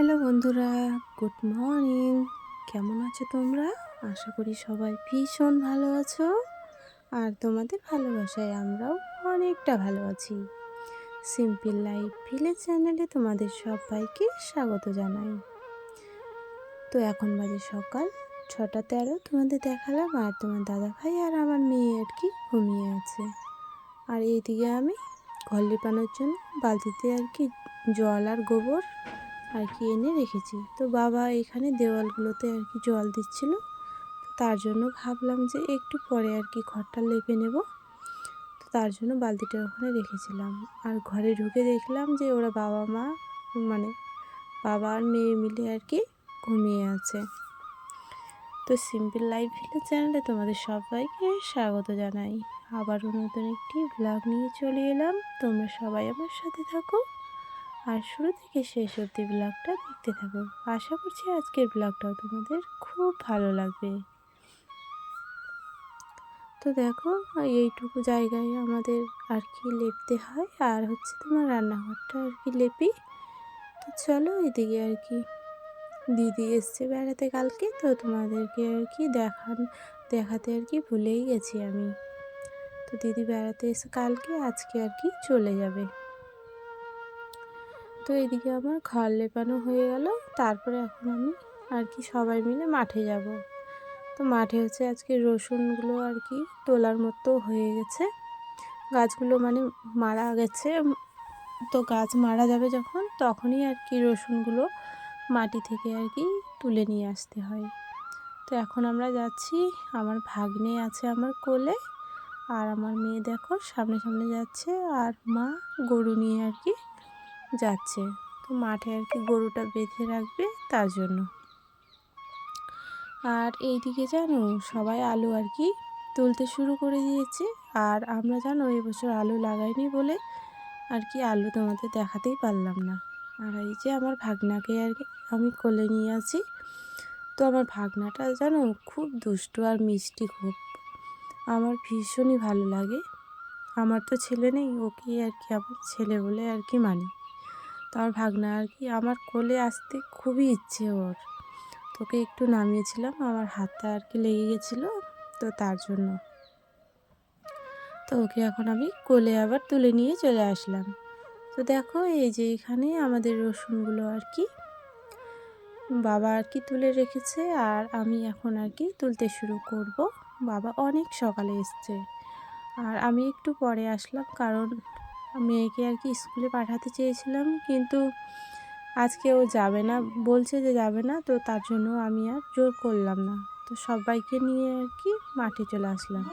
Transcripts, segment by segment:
বন্ধুরা, good morning. কেমন আছো তোমরা? আশা করি সবাই ভীষণ ভালো আছো। আর তোমাদের ভালোবাসায় আমরাও অনেকটা ভালো আছি। সিম্পল লাইফ ভিলেজ চ্যানেলে তোমাদের সবাইকে স্বাগত জানাই। তো এখন বাজে সকাল ছটা তেরো, তোমাদের দেখালাম আর তোমার দাদা ভাই আর আমার মেয়ে আর কি ঘুমিয়ে আছে। আর এইদিকে আমি ঘর লিপানোর জন্য বালতিতে আর কি জল আর গোবর আর কি এনে রেখেছি। তো বাবা এখানে দেওয়ালগুলোতে আর কি জল দিচ্ছিল। তার জন্য ভাবলাম যে একটু পরে আর কি ঘরটা লেপে নেব। তো তার জন্য বালতিটা ওখানে রেখেছিলাম। আর ঘরে ঢুকে দেখলাম যে ওরা বাবা মা মানে বাবা আর মেয়ে মিলে আর কি ঘুমিয়ে আছে। তো সিম্পল লাইফ ভিলেজ চ্যানেলে তোমাদের সবাইকে স্বাগত জানাই। আবারও নতুন একটি ব্লগ নিয়ে চলে এলাম। তোমরা সবাই আমার সাথে থাকো। আর শুরু থেকে শেষ অবধি ব্লগটা দেখতে থাকো। আশা করছি আজকের ব্লগটাও তোমাদের খুব ভালো লাগবে। তো দেখো, এইটুকু জায়গায় আমাদের আর কি লেপতে হয়, আর হচ্ছে তোমার রান্নাঘরটা আর কি লেপি। তো চলো এদিকে আর কি দিদি এসছে বেড়াতে কালকে, তো তোমাদেরকে আর কি দেখান, দেখাতে আর কি ভুলেই গেছি আমি। তো দিদি বেড়াতে এসে কালকে, আজকে আর কি চলে যাবে। তো এদিকে আমার ঘর লেপানো হয়ে গেল। তারপরে এখন আমি আর কি সবাই মিলে মাঠে যাব। তো মাঠে হচ্ছে আজকে রসুনগুলো আর কি তোলার মতো হয়ে গেছে। গাছগুলো মানে মারা গেছে। তো গাছ মারা যাবে যখন, তখনই আর কি রসুনগুলো মাটি থেকে আর কি তুলে নিয়ে আসতে হয়। তো এখন আমরা যাচ্ছি, আমার ভাগ্নে আছে আমার কোলে আর আমার মেয়ে দেখো সামনে সামনে যাচ্ছে আর মা গরু নিয়ে আর কি যাচ্ছে। তো মাঠে আর কি গরুটা বেঁধে রাখবে তার জন্য। আর এইদিকে জানো, সবাই আলু আর কি তুলতে শুরু করে দিয়েছে। আর আমরা জানো এবছর আলু লাগাইনি বলে আর কি আলু তোমাদের দেখাতেই পারলাম না। আর এই যে আমার ভাগনাকে আর কি আমি কোলে নিয়ে আছি। তো আমার ভাগনাটা জানো, খুব দুষ্ট আর মিষ্টি খুব। আমার ভীষণই ভালো লাগে। আমার তো ছেলে নেই, ওকে আর কি আমার ছেলে বলে আর কি মানে। তো আমার ভাগনা আর কি, আমার কোলে আসতে খুবই ইচ্ছে ওর। তোকে একটু নামিয়েছিলাম, আমার হাতটা আর কি লেগে গেছিল, তো তার জন্য। তো ওকে এখন আমি কোলে আবার তুলে নিয়ে চলে আসলাম। তো দেখো, এই যে এখানে আমাদের রসুনগুলো আর কি, বাবা আর কি তুলে রেখেছে, আর আমি এখন আর কি তুলতে শুরু করব। বাবা অনেক সকালে এসছে, আর আমি একটু পরে আসলাম, কারণ মেয়েকে আর কি স্কুলে পাঠাতে চেয়েছিলাম, কিন্তু আজকে ও যাবে না। বলছে যে যাবে না, তো তার জন্য আমি আর জোর করলাম না। তো সবাইকে নিয়ে আর কি মাঠে চলে আসলাম।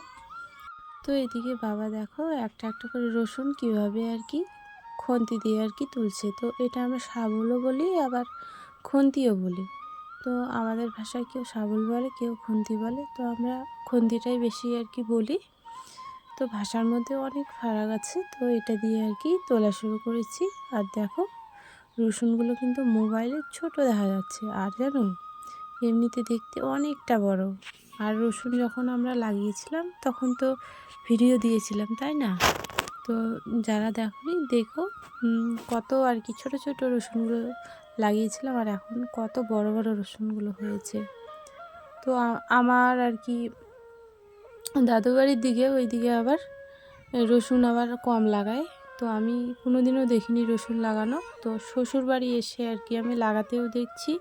তো এদিকে বাবা দেখো, একটা একটা করে রসুন কীভাবে আর কি খন্তি দিয়ে আর কি তুলছে। তো এটা আমরা সাবলও বলি, আবার খন্তিও বলি। তো আমাদের ভাষায় কেউ সাবল বলে, কেউ খন্তি বলে। তো আমরা খন্তিটাই বেশি আর কি বলি। তো ভাষার মধ্যে অনেক ফারাক আছে, তো এটা দিয়ে আর কি তোলা শুরু করেছি। আর দেখো, রসুনগুলো কিন্তু মোবাইলে ছোট দেখা যাচ্ছে, আর জানো, এমনিতে দেখতে অনেকটা বড়। আর রসুন যখন আমরা লাগিয়েছিলাম, তখন তো ভিডিও দিয়েছিলাম, তাই না? তো যারা দেখনি, দেখো কত আর কি ছোট ছোট রসুনগুলো লাগিয়েছিলাম, আর এখন কত বড় বড় রসুনগুলো হয়েছে। তো আমার আর কি দাদু বাড়ির দিকে ওই দিকে আবার রসুন আবার কম লাগায়। তো আমি কোনো দিনও দেখিনি রসুন লাগানো। তো শ্বশুর বাড়ি এসে আর কি আমি লাগাতেও দেখছি।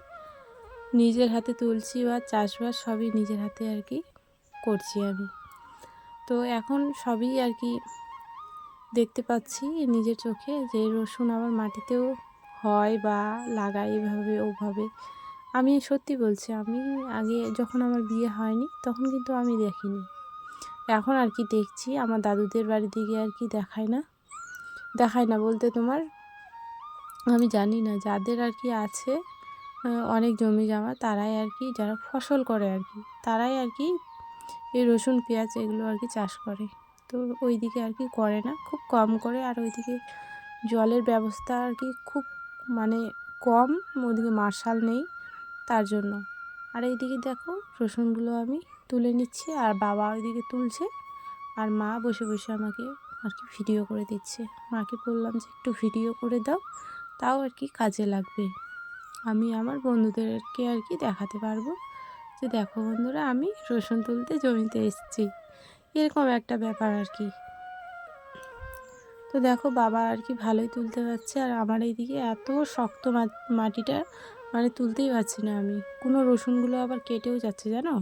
নিজের হাতে তুলছি বা চাষবাস সবই নিজের হাতে আর কি করছি আমি। তো এখন সবই আর কি দেখতে পাচ্ছি নিজের চোখে যে রসুন আবার মাটিতেও হয় বা লাগাই এভাবে, ওভাবে। আমি সত্যি বলছি, আমি আগে যখন আমার বিয়ে হয়নি, তখন কিন্তু আমি দেখিনি। এখন আর কি দেখছি, আমার দাদুদের বাড়ি দিকে আর কি দেখায় না দেখায় না বলতে তোমার। আমি জানি না, যাদের আর কি আছে অনেক জমি জমা, তারাই আর কি, যারা ফসল করে আর কি, তারাই আর কি এই রসুন, পেঁয়াজ এগুলো আর কি চাষ করে। তো ওই দিকে আর কি করে না, খুব কম করে, আর ওইদিকে জলের ব্যবস্থা আর কি খুব মানে কম ওইদিকে মার্শাল নেই তার জন্য। আর এইদিকে দেখো, রসুনগুলো আমি তুলে নিচ্ছে আর বাবা ওইদিকে তুলছে আর মা বসে বসে আমাকে আর কি ভিডিও করে দিচ্ছে। মাকে বললাম যে একটু ভিডিও করে দাও, তাও আর কি কাজে লাগবে। আমি আমার বন্ধুদেরকে আর কি দেখাতে পারব যে দেখো বন্ধুরা, আমি রসুন তুলতে জমিতে এসেছি। এরকম একটা ব্যাপার আর কি। তো দেখো বাবা আর কি ভালোই তুলতে পারছে আর আমার এইদিকে এত শক্ত মাটিটা মানে তুলতেই পারছি না আমি। কোনো রসুনগুলো আবার কেটেও যাচ্ছে, জানো?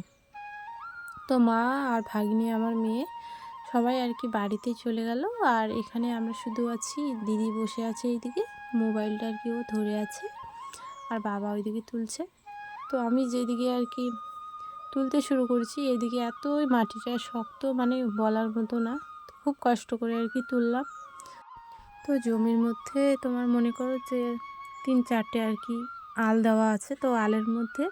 তো মা আর ভাগ্নি আমার মেয়ে সবাই আর কি বাড়িতে চলে গেল। আর এখানে আমরা শুধু আছি, দিদি বসে আছে এইদিকে, মোবাইলটা আর কি ও ধরে আছে আর বাবা ওইদিকে তুলছে। তো আমি যেদিকে আর কি তুলতে শুরু করেছি, এদিকে এতই মাটিটা শক্ত মানে বলার মতো না, খুব কষ্ট করে আর কি তুললাম। তো জমির মধ্যে তোমার মনে করো যে তিন চারটে আর কি আল দেওয়া আছে, তো আলের মধ্যে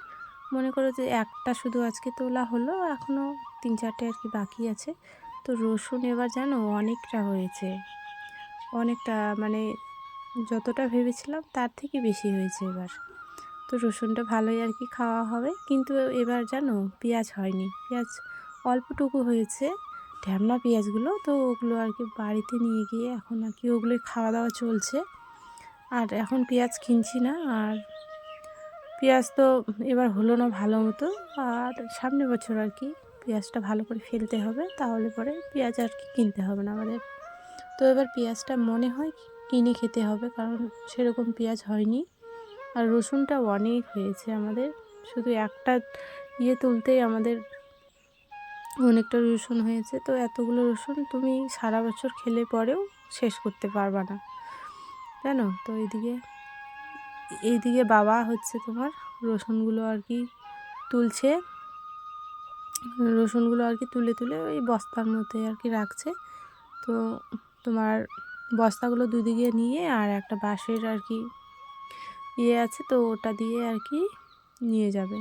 মনে করো যে একটা শুধু আজকে তোলা হলো এখনও তিন চারটে আর কি বাকি আছে। তো রসুন এবার জানো অনেকটা হয়েছে। অনেকটা মানে যতটা ভেবেছিলাম তার থেকে বেশি হয়েছে এবার। তো রসুনটা ভালোই আর কি খাওয়া হবে, কিন্তু এবার জানো পেঁয়াজ হয়নি। পেঁয়াজ অল্পটুকু হয়েছে, ঢ্যামনা পেঁয়াজগুলো, তো ওগুলো আর কি বাড়িতে নিয়ে গিয়ে এখন আর কি ওগুলোই খাওয়া দাওয়া চলছে। আর এখন পেঁয়াজ কিনছি না, আর পেঁয়াজ তো এবার হলো না ভালো মতো। আর সামনে বছর আর কি পেঁয়াজটা ভালো করে ফেলতে হবে, তাহলে পরে পেঁয়াজ আর কি কিনতে হবে না আমাদের। তো এবার পেঁয়াজটা মনে হয় কিনে খেতে হবে, কারণ সেরকম পেঁয়াজ হয়নি। আর রসুনটা অনেক হয়েছে আমাদের, শুধু একটা ইয়ে তুলতেই আমাদের অনেকটা রসুন হয়েছে। তো এতগুলো রসুন তুমি সারা বছর খেলে পরেও শেষ করতে পারবা না। জানো? তো এইদিকে এইদিকে বাবা হচ্ছে তোমার রসুনগুলো আর কি তুলছে। রসুনগুলো আর কি তুলে তুলে ওই বস্তার মধ্যে আর কি রাখছে। তো তোমার বস্তাগুলো দুদিকে নিয়ে আর একটা বাঁশের আর কি ইয়ে আছে, তো ওটা দিয়ে আর কি নিয়ে যাবে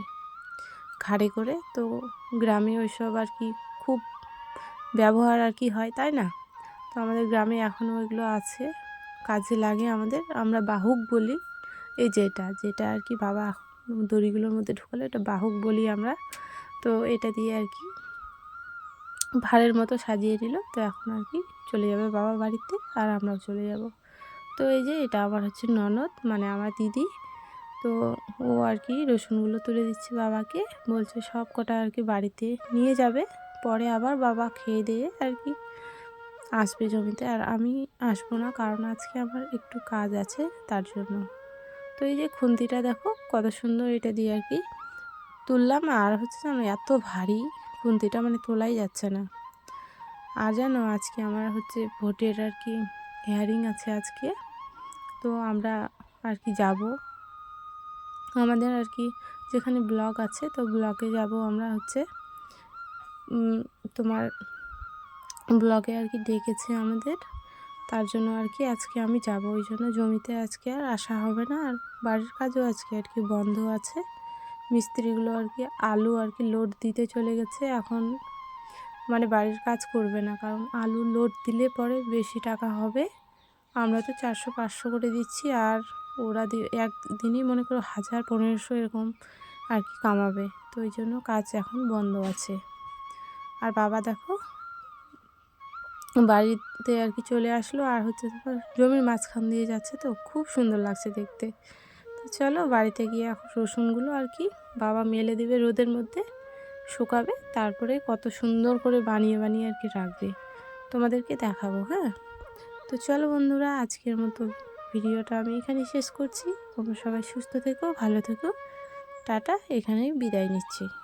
ঘাড়ে করে। তো গ্রামে ওইসব আর কি খুব ব্যবহার আর কি হয়, তাই না? তো আমাদের গ্রামে এখনও ওইগুলো আছে, কাজে লাগে আমাদের। আমরা বাহুক বলি। এই যেটা যেটা আর কি বাবা দড়িগুলোর মধ্যে ঢুকালো, এটা বাহুক বলি আমরা। তো এটা দিয়ে আর কি ভাড়ের মতো সাজিয়ে দিল। তো এখন আর কি চলে যাবে বাবা বাড়িতে আর আমরাও চলে যাব। তো এই যে এটা আমার হচ্ছে ননদ মানে আমার দিদি। তো ও আর কি রসুনগুলো তুলে দিচ্ছে বাবাকে, বলছে সব কটা আর কি বাড়িতে নিয়ে যাবে। পরে আবার বাবা খেয়ে দিয়ে আর কি আসবে জমিতে। আর আমি আসব না, কারণ আজকে আমার একটু কাজ আছে, তার জন্য। তো এই যে খুন্তিটা দেখো, কত সুন্দর এটা দিয়ে আর কি তুললাম। আর হচ্ছে জানো এত ভারী খুন্তিটা মানে তোলাই যাচ্ছে না। আর জানো, আজকে আমার হচ্ছে ভোটের আর কি হেয়ারিং আছে আজকে। তো আমরা আর কি যাব। আমাদের আর কি যেখানে ব্লগ আছে, তো ব্লগে যাব আমরা হচ্ছে। তোমার ব্লগে আর কি ডেকেছে আমাদের। তার জন্য আর কি আজকে আমি যাব। ওই জন্য জমিতে আজকে আর আসা হবে না। আর বাড়ির কাজও আজকে আর কি বন্ধ আছে। মিস্ত্রিগুলো আর কি আলু আর কি লোড দিতে চলে গেছে। এখন মানে বাড়ির কাজ করবে না। কারণ আলু লোড দিলে পরে বেশি টাকা হবে। আমরা তো চারশো, পাঁচশো করে দিচ্ছি। আর ওরা একদিনই মনে করো হাজার, পনেরোশো এরকম আর কি কামাবে। তো ওই জন্য কাজ এখন বন্ধ আছে। আর বাবা দেখো বাড়িতে আর কি চলে আসলো। আর হচ্ছে জমির মাঝখান দিয়ে যাচ্ছে তো, খুব সুন্দর লাগছে দেখতে। তো চলো বাড়িতে গিয়ে এখন রসুনগুলো আর কি বাবা মেলে দিবে রোদের মধ্যে, শুকাবে, তারপরে কত সুন্দর করে বানিয়ে বানিয়ে আর কি রাখবে। তোমাদেরকে দেখাবো হ্যাঁ? তো চলো বন্ধুরা, আজকের মতো ভিডিওটা আমি এখানে শেষ করছি। তোমরা সবাই সুস্থ থেকো, ভালো থেকো। টাটা, এখানেই বিদায় নিচ্ছি।